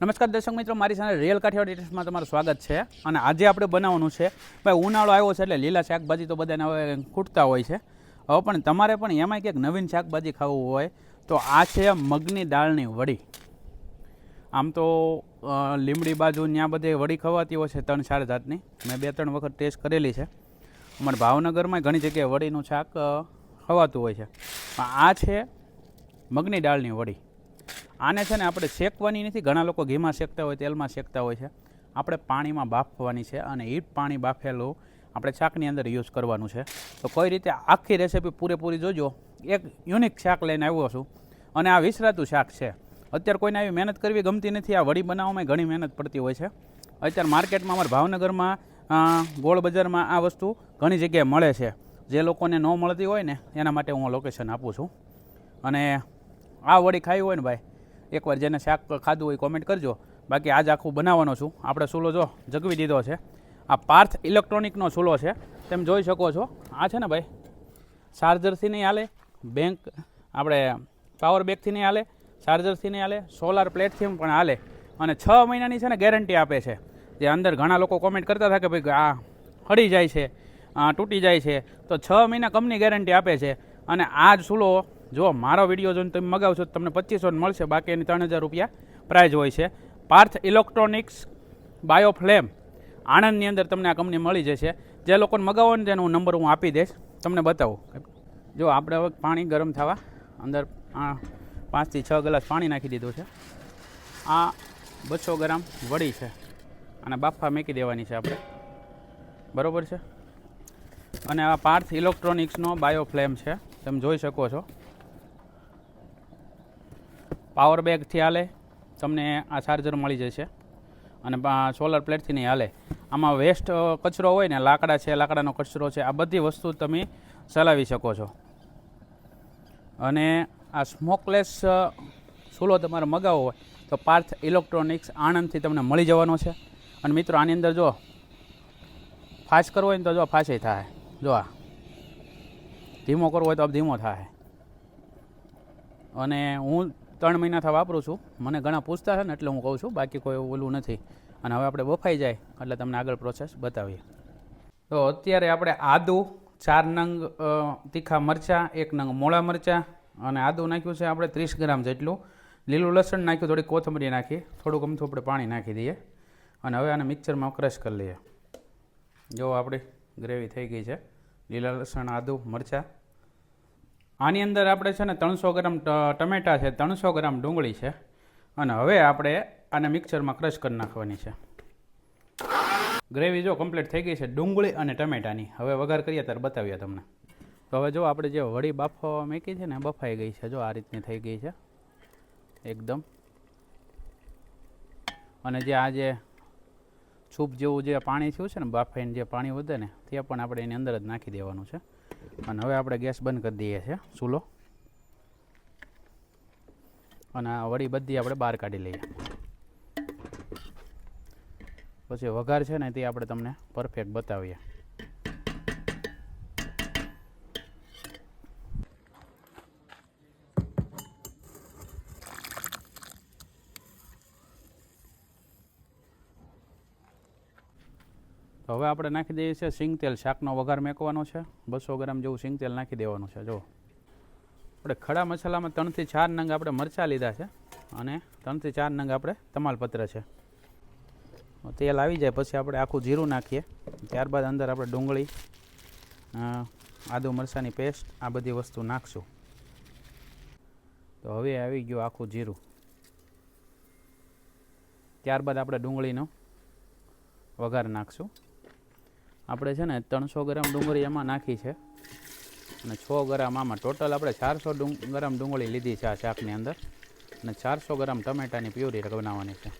નમસ્કાર દર્શક મિત્રો, મારી સાથે રિયલ કાઠિયાવાડ ડિટેલ્સમાં તમારું સ્વાગત છે અને આજે આપણે બનાવવાનું છે. ભાઈ, ઉનાળો આવ્યો છે એટલે લીલા શાકભાજી તો બધાને હવે ખૂટતા હોય છે. હવે પણ તમારે પણ એમાંય ક્યાંક નવીન શાકભાજી ખાવું હોય તો આ છે મગની દાળની વડી. આમ તો લીમડી બાજુ ત્યાં બધે વડી ખવાતી હોય છે ત્રણ ચાર જાતની. મેં બે ત્રણ વખત ટેસ્ટ કરેલી છે. અમારા ભાવનગરમાં ઘણી જગ્યાએ વડીનું શાક ખવાતું હોય છે. પણ આ છે મગની દાળની વડી. આને છે ને આપણે શેકવાની નથી. ઘણા લોકો ઘીમાં શેકતા હોય, તેલમાં શેકતા હોય છે. આપણે પાણીમાં બાફવાની છે અને એ પાણી બાફેલું આપણે શાકની અંદર યુઝ કરવાનું છે. તો કોઈ રીતે આખી રેસીપી પૂરેપૂરી જોજો. એક યુનિક શાક લઈને આવ્યો છું અને આ વિસરાતું શાક છે. અત્યારે કોઈને આવી મહેનત કરવી ગમતી નથી. આ વડી બનાવવામાં ઘણી મહેનત પડતી હોય છે. અત્યારે માર્કેટમાં, અમારા ભાવનગરમાં ગોળ બજારમાં આ વસ્તુ ઘણી જગ્યાએ મળે છે. જે લોકોને ન મળતી હોય ને, એના માટે હું લોકેશન આપું છું. અને આ વડી ખાઈ હોય ને ભાઈ, એકવાર જેને શાક ખાધું હોય કોમેન્ટ કરજો. બાકી આજ આખું બનાવવાનો છું. આપણે ચૂલો જો જગવી દીધો છે. આ પાર્થ ઇલેક્ટ્રોનિકનો ચૂલો છે. તેમ જોઈ શકો છો. આ છે ને ભાઈ ચાર્જરથી નહીં હાલે બેંક આપણે પાવર બેગથી નહીં હાલે ચાર્જરથી નહીં હાલે સોલાર પ્લેટથી પણ હાલે. અને છ મહિનાની છે ને ગેરંટી આપે છે. જે અંદર ઘણા લોકો કોમેન્ટ કરતા હતા કે ભાઈ, આ હળી જાય છે તૂટી જાય છે. તો છ મહિના કંપની ગેરંટી આપે છે. અને આ જ ચૂલો જો મારો વીડિયો જોઈને તમે મગાવશો તો તમને પચીસો મળશે બાકી એની ત્રણ હજાર રૂપિયા પ્રાઇઝ હોય છે. પાર્થ ઇલેક્ટ્રોનિક્સ બાયોફ્લેમ આણંદની અંદર તમને આ કંપની મળી જશે. જે લોકોને મગાવો ને તેનો નંબર હું આપી દઈશ. તમને બતાવું. જો આપણે હવે પાણી ગરમ થવા અંદર પાંચથી છ ગ્લાસ પાણી નાખી દીધું છે. આ બસો ગ્રામ વડી છે. અને બાફા મેકી દેવાની છે આપણે. બરાબર છે? અને આ પાર્થ ઇલેક્ટ્રોનિક્સનો બાયોફ્લેમ છે. તમે જોઈ શકો છો. પાવર બેગથી હાલે તમને આ ચાર્જર મળી જશે. અને સોલર પ્લેટથી નહીં હાલે. આમાં વેસ્ટ કચરો હોય ને, લાકડા છે, લાકડાનો કચરો છે, આ બધી વસ્તુ તમે ચલાવી શકો છો. અને આ સ્મોકલેસ ચૂલો તમારે મગાવવો હોય તો પાર્થ ઇલેક્ટ્રોનિક્સ આણંદથી તમને મળી જવાનો છે. અને મિત્રો, આની અંદર જો ફાસ્ટ કરવો હોય ને તો જો ફાસે થાય. જો આ. ધીમો કરવો હોય તો ધીમો થાય. અને હું ત્રણ મહિનાથી વાપરું છું. મને ઘણા પૂછતા છે ને એટલે હું કહું છું, બાકી કોઈ ઓલું નથી. અને હવે આપણે બફાઈ જાય એટલે તમને આગળ પ્રોસેસ બતાવીએ. તો અત્યારે આપણે આદુ, ચાર નંગ તીખા મરચાં, એક નંગ મોળા મરચાં અને આદુ નાખ્યું છે આપણે ત્રીસ ગ્રામ જેટલું. લીલું લસણ નાખ્યું, થોડી કોથમરી નાખી, થોડુંક અમથું આપણે પાણી નાખી દઈએ. અને હવે આને મિક્સરમાં ક્રશ કરી લઈએ. જો આપણી ગ્રેવી થઈ ગઈ છે. લીલા લસણ, આદુ, મરચાં આની અંદર આપણે છે ને ત્રણસો ગ્રામ ટમેટા છે, ત્રણસો ગ્રામ ડુંગળી છે. અને હવે આપણે આને મિક્સરમાં ક્રશ કરી નાખવાની છે. ગ્રેવી જો કમ્પ્લીટ થઈ ગઈ છે, ડુંગળી અને ટમેટાની. હવે વઘાર કરીએ, ત્યારે બતાવીએ તમને. તો હવે જો આપણે જે વડી બાફવા મૂકી છે ને બફાઈ ગઈ છે. જો આ રીતની થઈ ગઈ છે. એકદમ. અને જે આ જે છૂપ જેવું જે પાણી થયું છે ને, બાફાઈને જે પાણી વધે ને તે પણ આપણે એની અંદર જ નાખી દેવાનું છે. અને હવે આપણે ગેસ બંધ કરી દઈએ છીએ, ચૂલો. અને વડી બધી આપણે બહાર કાઢી લઈએ. પછી વઘાર છે ને, તે આપણે તમને પરફેક્ટ બતાવીએ. તો હવે આપણે નાખી દઈએ છીએ સિંગ શાકનો વઘાર મેકવાનો છે. બસો ગ્રામ જેવું સિંગ નાખી દેવાનું છે. જો. આપણે ખડા મસાલામાં ત્રણથી ચાર નંગ આપણે મરચાં લીધા છે અને ત્રણથી ચાર નંગ આપણે તમાલપત્ર છે. તેલ આવી જાય, પછી આપણે આખું જીરું નાખીએ. ત્યારબાદ અંદર આપણે ડુંગળી આદુ મરચાંની પેસ્ટ, આ બધી વસ્તુ નાખશું. તો હવે આવી ગયું આખું જીરું. ત્યારબાદ આપણે ડુંગળીનો વઘાર નાખશું. આપણે છે ને ત્રણસો ગ્રામ ડુંગળી એમાં નાખી છે. અને છ ગ્રામ આમાં ટોટલ આપણે ચારસો ગ્રામ ડુંગળી લીધી છે આ શાકની અંદર. અને ચારસો ગ્રામ ટમેટાની પ્યુરી બનાવવાની છે.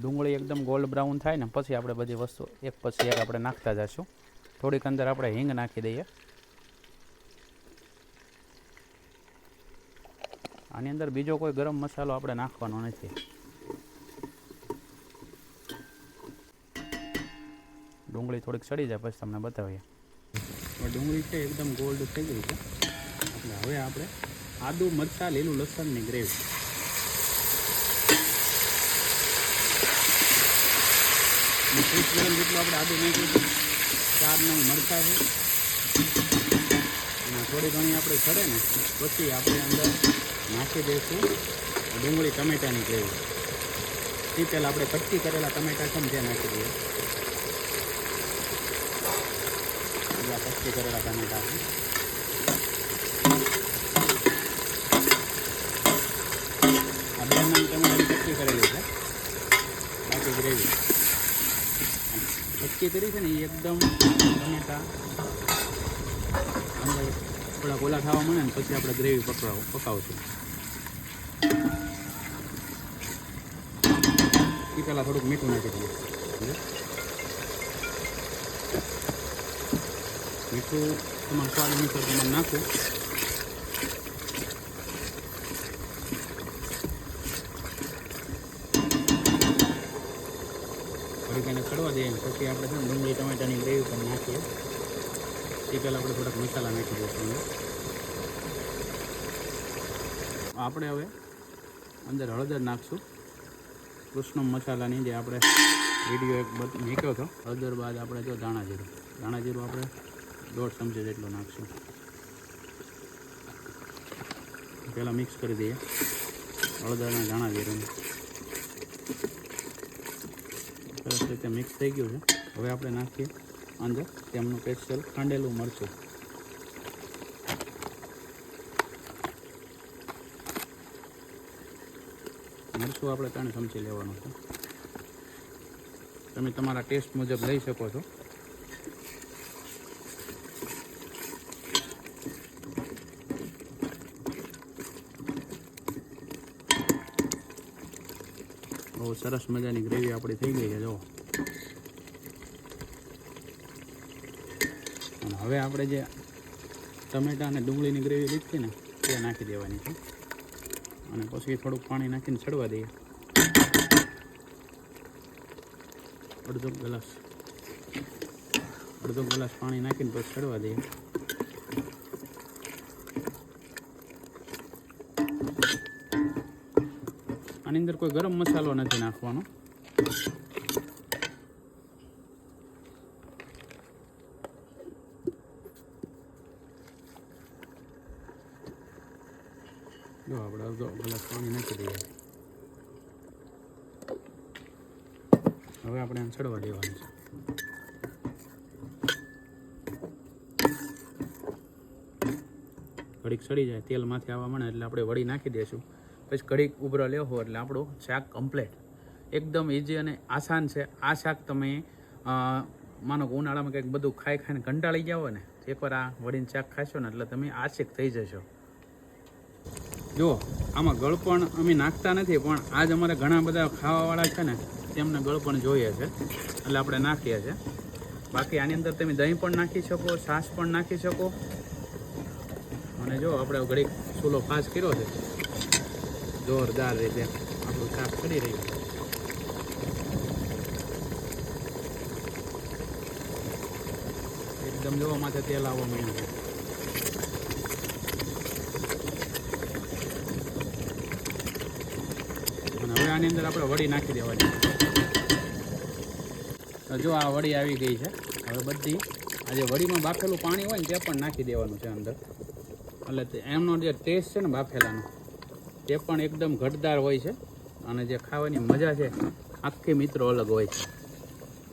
ડુંગળી એકદમ ગોલ્ડ બ્રાઉન થાય ને પછી આપણે બધી વસ્તુ એક પછી એક આપણે નાખતા જશું થોડીક અંદર આપણે હિંગ નાખી દઈએ. આની અંદર બીજો કોઈ ગરમ મસાલો આપણે નાખવાનો નથી. ડુંગળી થોડીક સડી જાય પછી તમને બતાવીએ. ડુંગળી છે એકદમ ગોલ્ડ થઈ ગઈ છે. એટલે હવે આપણે આદુ, મરચાં, લીલું લસણની ગ્રેવી. જેટલું આપણે આદુ નાખ્યું ચાર, નવ મરચાં છે. અને થોડી ઘણી આપણે સડે ને, પછી આપણે અંદર નાખી દઈશું. ડુંગળી ટમેટાની ગ્રેવી એ પહેલાં આપણે કટકી કરેલા ટમેટા છે ને તે નાખી દઈએ. બીજા કટકી કરેલા ટમેટા છે. આ બે નંગ ટમેટાની કટકી કરેલી છે. બાકી ગ્રેવી કટકી કરી છે ને એ એકદમ ટમેટા. અંદર થોડા ગોલા ખાવા મળે ને પછી આપણે ગ્રેવી પકડાવ પકાવશું. પહેલાં થોડુંક મીઠું નાખી દઈએ. મીઠું તમારા સ્વાદ અનુસાર તમારે નાખું એને ચડવા દઈએ પછી આપણે છે ને ડુંગળી ટમેટાની ગ્રેવી પણ નાખીએ. એ પહેલાં આપણે થોડાક મસાલા નાખી દઈશું આપણે હવે અંદર હળદર નાખશું. કૃષ્ણ મસાલાની જે આપણે વીડિયો એક મૂક્યો હતો. અદર બાદ આપણે જો દાણા જીરું. દાણા જીરું આપણે દોઢ ચમચી જેટલું નાખશું. પહેલાં મિક્સ કરી દઈએ. હળદર અને દાણા જીરું. સરસ રીતે મિક્સ થઈ ગયું છે. હવે આપણે નાખીએ અંદર તેમનું સ્પેશિયલ ખાંડેલું મરચું. મરચું આપણે ત્રણ ચમચી લેવાનું છે. તમે તમારા ટેસ્ટ મુજબ લઈ શકો છો. બહુ સરસ મજાની ગ્રેવી આપણી થઈ ગઈ છે જો હવે આપણે જે ટમેટા અને ડુંગળીની ગ્રેવી લીધી ને તે નાખી દેવાની છે. અને પછી થોડુંક પાણી નાખીને ચડવા દઈએ. અડધો ગ્લાસ. અડધો ગ્લાસ પાણી નાખીને પછી ચડવા દઈએ. આની અંદર કોઈ ગરમ મસાલો નથી નાખવાનો. જો આપણે અડધો ગ્લાસ પાણી નાખી દઈએ હવે આપણે આને ચડવા દેવાનું છે. ઘડીક સડી જાય તેલ માથે આવવા મળે એટલે આપણે વળી નાખી દઈશું પછી ઘડીક ઉભરો લેવો એટલે આપણું શાક કમ્પ્લેટ એકદમ ઇઝી અને આસાન છે. આ શાક તમે માનો કે ઉનાળામાં કંઈક બધું ખાઈ ખાઈને કંટાળી ગયા હોય ને એકવાર આ વળીને શાક ખાશો ને એટલે તમે આશિક થઈ જશો. જુઓ આમાં ગળપણ અમે નાખતા નથી, પણ આજ અમારે ઘણા બધા ખાવાવાળા છે ને, તેમને ગળપણ જોઈએ છે. એટલે આપણે નાખીએ છીએ બાકી આની અંદર તમે દહીં પણ નાખી શકો, છાશ પણ નાખી શકો. અને જો, આપણે ઘડીક ચૂલો ફાસ કર્યો છે. જોરદાર રીતે આપણું શાક કરી રહ્યું છે. એકદમ જોવા માટે તેલ આવવા માંડ્યું છે. આની અંદર આપણે વડી નાખી દેવાની. જો આ વડી આવી ગઈ છે. હવે બધી આ જે વડીમાં બાફેલું પાણી હોય ને તે પણ નાખી દેવાનું છે અંદર. એટલે એમનો જે ટેસ્ટ છે ને બાફેલાનો, તે પણ એકદમ ઘટદાર હોય છે. અને જે ખાવાની મજા છે, આખી મિત્રો અલગ હોય છે.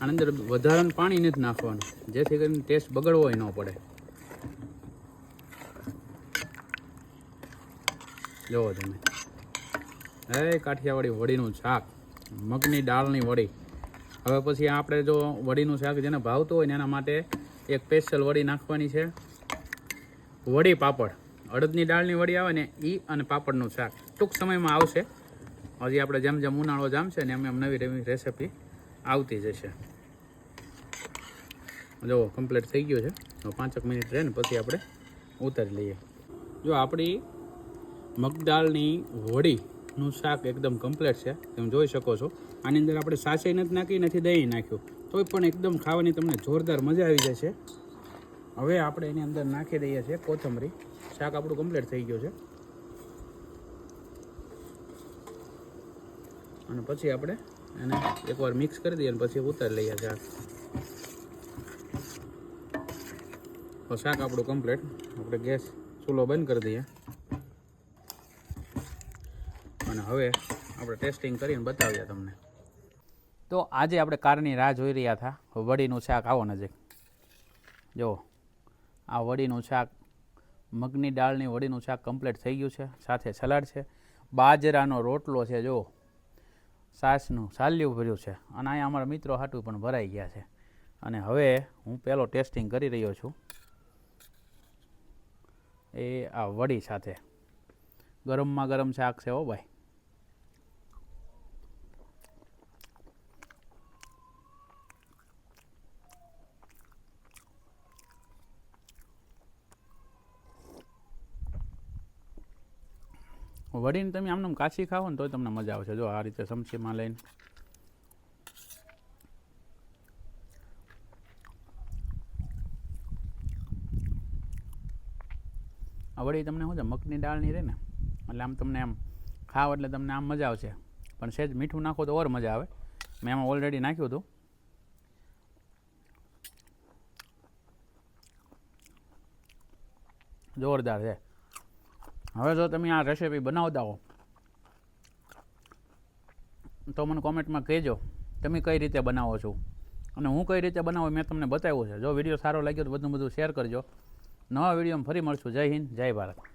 આની અંદર વધારાનું પાણી નથી નાખવાનું, જેથી કરીને ટેસ્ટ બગડવો ન પડે. જોવો તમે. હે કાઠિયાવાડી વડીનું શાક, મગની દાળની વડી. હવે પછી આપણે જો વડીનું શાક જેને ભાવતું હોય ને એના માટે એક સ્પેશિયલ વડી નાખવાની છે. વડી પાપડ. અડદની દાળની વડી આવે ને એ અને પાપડનું શાક. ટૂંક સમયમાં આવશે. હજી આપણે જેમ જેમ ઉનાળો જામશે ને એમ એમ નવી નવી રેસીપી આવતી જશે. જો કમ્પ્લીટ થઈ ગયું છે. પાંચેક મિનિટ રહે ને પછી આપણે ઉતારી લઈએ. જો, આપણી મગદાળની વડીનું શાક એકદમ કમ્પ્લીટ છે. તમે જોઈ શકો છો. આની અંદર આપણે સાચે નથી નાખી, નથી દહીં નાખ્યું. તોય પણ એકદમ ખાવાની તમને જોરદાર મજા આવી જશે હવે આપણે એની અંદર નાખી દઈએ છીએ કોથમરી. શાક આપણું કમ્પ્લીટ થઈ ગયું છે. અને પછી આપણે એને એકવાર મિક્સ કરી દઈએ અને પછી ઉતારી લઈએ શાક શાક આપણું કમ્પ્લીટ આપણે ગેસ ચૂલો બંધ કરી દઈએ અને હવે આપણે ટેસ્ટિંગ કરીને બતાવીએ તમને. તો આજે આપણે કારની રાહ જોઈ રહ્યા હતા વડીનું શાક આવો નજીક જો આ વડીનું શાક, મગની દાળની વડીનું શાક કમ્પ્લીટ થઈ ગયું છે. સાથે સલાડ છે. બાજરાનો રોટલો છે જો સાસનું સાલ્યું ભર્યું છે. અને અહીંયા અમારા મિત્રો હાટું પણ ભરાઈ ગયા છે. અને હવે હું પહેલો ટેસ્ટિંગ કરી રહ્યો છું. એ આ વડી સાથે. ગરમમાં ગરમ શાક છે હો ભાઈ. વડીને તમે આમને કાશી ખાઓ ને તો તમને મજા આવશે. જો આ રીતે સમસીમાં લઈને. વડી તમને શું છે, મગની દાળની રહે ને? એટલે આમ તમને આમ ખાવ એટલે તમને આમ મજા આવશે. પણ સહેજ મીઠું નાખો તો ઓર મજા આવે. મેં એમાં ઓલરેડી નાખ્યું હતું. જોરદાર છે. હવે જો તમે આ રેસીપી બનાવતા હો, તો મને કોમેન્ટમાં કહેજો, તમે કઈ રીતે બનાવો છો? અને હું કઈ રીતે બનાવું મેં તમને બતાવ્યું છે. જો વીડિયો સારો લાગ્યો તો બધું બધું શેર કરજો. નવા વિડીયોમાં ફરી મળશું. જય હિન્દ, જય ભારત.